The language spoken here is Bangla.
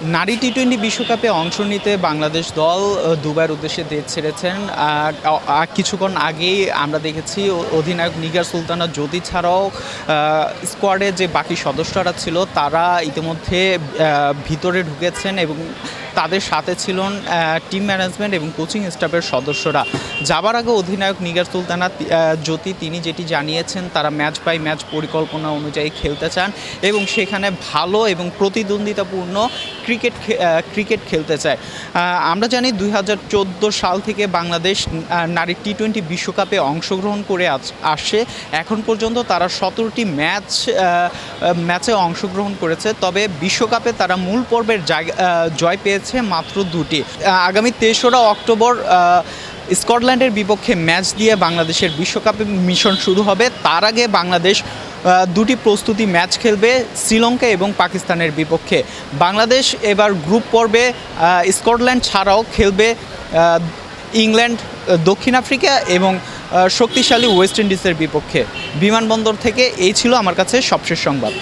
নারী টি টোয়েন্টি বিশ্বকাপে অংশ নিতে বাংলাদেশ দল দুবার উদ্দেশ্যে দেশ ছেড়েছেন। কিছুক্ষণ আগেই আমরা দেখেছি অধিনায়ক নিগার সুলতানা জ্যোতি ছাড়াও স্কোয়াডে যে বাকি সদস্যরা ছিল, তারা ইতিমধ্যে ভিতরে ঢুকেছেন এবং তাদের সাথে ছিলেন টিম ম্যানেজমেন্ট এবং কোচিং স্টাফের সদস্যরা। যাবার আগে অধিনায়ক নিগার সুলতানা জ্যোতি তিনি যেটি জানিয়েছেন তারা ম্যাচ বাই ম্যাচ পরিকল্পনা অনুযায়ী খেলতে চান এবং সেখানে ভালো এবং প্রতিদ্বন্দ্বিতাপূর্ণ ক্রিকেট ক্রিকেট খেলতে চায়। আমরা জানি দুই হাজার চোদ্দ সাল থেকে বাংলাদেশ নারী টি টোয়েন্টি বিশ্বকাপে অংশগ্রহণ করে আস- এখন পর্যন্ত তারা সতেরোটি ম্যাচ ম্যাচে অংশগ্রহণ করেছে। তবে বিশ্বকাপে তারা মূল পর্বের জায়গা আহ, পেয়েছে মাত্র দুটি। আগামী তেসরা অক্টোবর স্কটল্যান্ডের বিপক্ষে ম্যাচ দিয়ে বাংলাদেশের বিশ্বকাপে মিশন শুরু হবে। তার আগে বাংলাদেশ দুটি প্রস্তুতি ম্যাচ খেলবে, শ্রীলঙ্কা এবং পাকিস্তানের বিপক্ষে। বাংলাদেশ এবার গ্রুপ পর্বে স্কটল্যান্ড ছাড়াও খেলবে ইংল্যান্ড দক্ষিণ আফ্রিকা এবং শক্তিশালী ওয়েস্ট ইন্ডিজের বিপক্ষে। বিমানবন্দর থেকে এই ছিল আমার কাছে সবশেষ সংবাদ।